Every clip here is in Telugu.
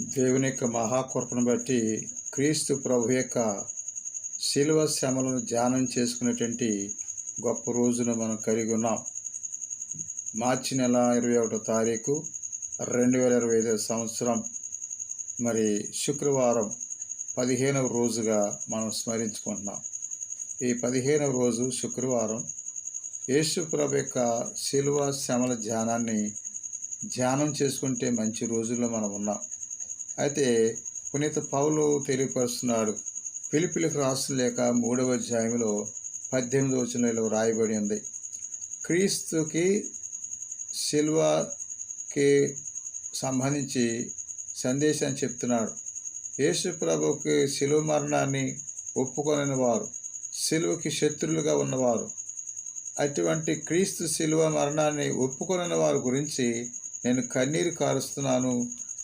దేవుని యొక్క మహాకృపను బట్టి క్రీస్తు ప్రభు యొక్క శిలువ శ్రమలను ధ్యానం చేసుకునేటువంటి గొప్ప రోజును మనం కలిగి ఉన్నాం. మార్చి నెల ఇరవై ఒకటో తారీఖు రెండు వేల ఇరవై ఐదో సంవత్సరం. మరి శుక్రవారం పదిహేనవ రోజుగా మనం స్మరించుకుంటున్నాం. ఈ పదిహేనవ రోజు శుక్రవారం యేసు ప్రభు యొక్క శిలువ శ్రమల ధ్యానాన్ని ధ్యానం చేసుకుంటే మంచి రోజుల్లో మనం ఉన్నాం. అయితే పునీత పౌలు తెలియపరుస్తున్నాడు. పిలిపిలికి రాసిన లేక మూడవ అధ్యాయంలో పద్దెనిమిది వచనంలో రాయబడి ఉంది. క్రీస్తుకి సిల్వకి సంబంధించి సందేశాన్ని చెప్తున్నాడు. యేసు ప్రభుకి శిలువ మరణాన్ని ఒప్పుకొనని వారు సిలువకి శత్రులుగా ఉన్నవారు అటువంటి క్రీస్తు సిలువ మరణాన్ని ఒప్పుకొనిన వారి గురించి నేను కన్నీరు కారుస్తున్నాను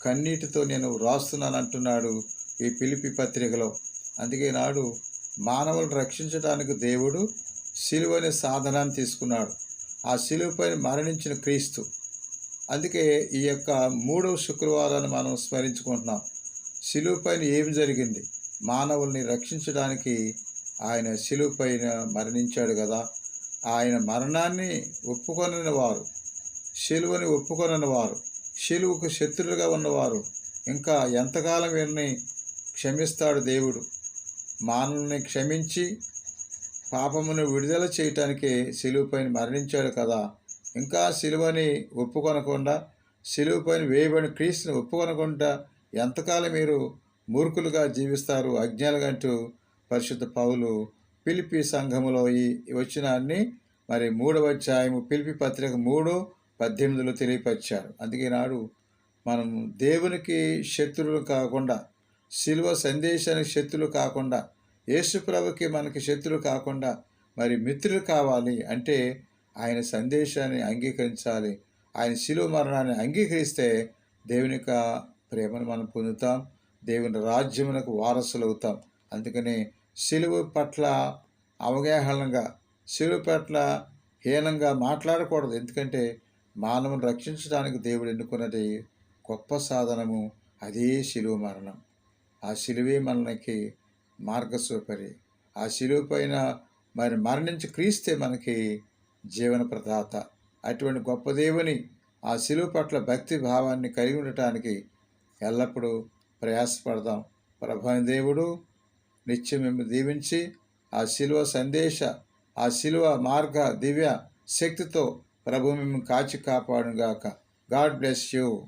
కన్నీటితో నేను వ్రాస్తున్నాను అంటున్నాడు ఈ పిలిపి పత్రికలో. అందుకే నాడు మానవులను రక్షించడానికి దేవుడు శిలువని సాధనాన్ని తీసుకున్నాడు. ఆ శిలువపై మరణించిన క్రీస్తు. అందుకే ఈ యొక్క మూడవ శుక్రవారాన్ని మనం స్మరించుకుంటున్నాం. సిలువపైన ఏం జరిగింది? మానవుల్ని రక్షించడానికి ఆయన సిలువపైన మరణించాడు కదా. ఆయన మరణాన్ని ఒప్పుకొనని వారు శిలువని ఒప్పుకొనని వారు శిలువుకు శత్రులుగా ఉన్నవారు ఇంకా ఎంతకాలం వీరిని క్షమిస్తాడు దేవుడు? మానవుని క్షమించి పాపమును విడుదల చేయటానికే శిలువుపైన మరణించాడు కదా. ఇంకా శిలువని ఒప్పుకొనకుండా శిలువుపైన వేయబడిన క్రీస్తుని ఒప్పుకొనకుండా ఎంతకాలం మీరు మూర్ఖులుగా జీవిస్తారు? అజ్ఞాలుగా అంటూ పరిశుద్ధ పౌలు పిలిపి సంఘములో ఈ వచ్చినాన్ని మరి మూడవ అధ్యాయము పిలిపి పత్రిక మూడు పద్దెనిమిదిలో తెలియపరిచారు. అందుకే నాడు మనం దేవునికి శత్రువులు కాకుండా శిలువ సందేశానికి శత్రులు కాకుండా యేసుప్రభుకి మనకి శత్రులు కాకుండా మరి మిత్రులు కావాలి అంటే ఆయన సందేశాన్ని అంగీకరించాలి. ఆయన శిలువ మరణాన్ని అంగీకరిస్తే దేవుని యొక్క ప్రేమను మనం పొందుతాం. దేవుని రాజ్యమునకు వారసులు అవుతాం అందుకని శిలువ పట్ల అవగాహనంగా శిలువ పట్ల హీనంగా మాట్లాడకూడదు. ఎందుకంటే మానవుని రక్షించడానికి దేవుడు ఎన్నుకున్నది గొప్ప సాధనము అదే శిలువ మరణం. ఆ శిలువే మనకి మార్గస్వపరి ఆ శిలువ పైన మరి మరణించి క్రీస్తే మనకి జీవన ప్రదాత. అటువంటి గొప్ప దేవుని ఆ శిలువ పట్ల భక్తి భావాన్ని కలిగి ఉండటానికి ఎల్లప్పుడూ ప్రయాసపడదాం. ప్రభాని దేవుడు నిత్యం మేము దీవించి ఆ శిలువ సందేశ ఆ శిలువ మార్గ దివ్య శక్తితో ప్రభు మేము కాచి కాపాడుగాక గాడ్ బ్లెస్ యూ.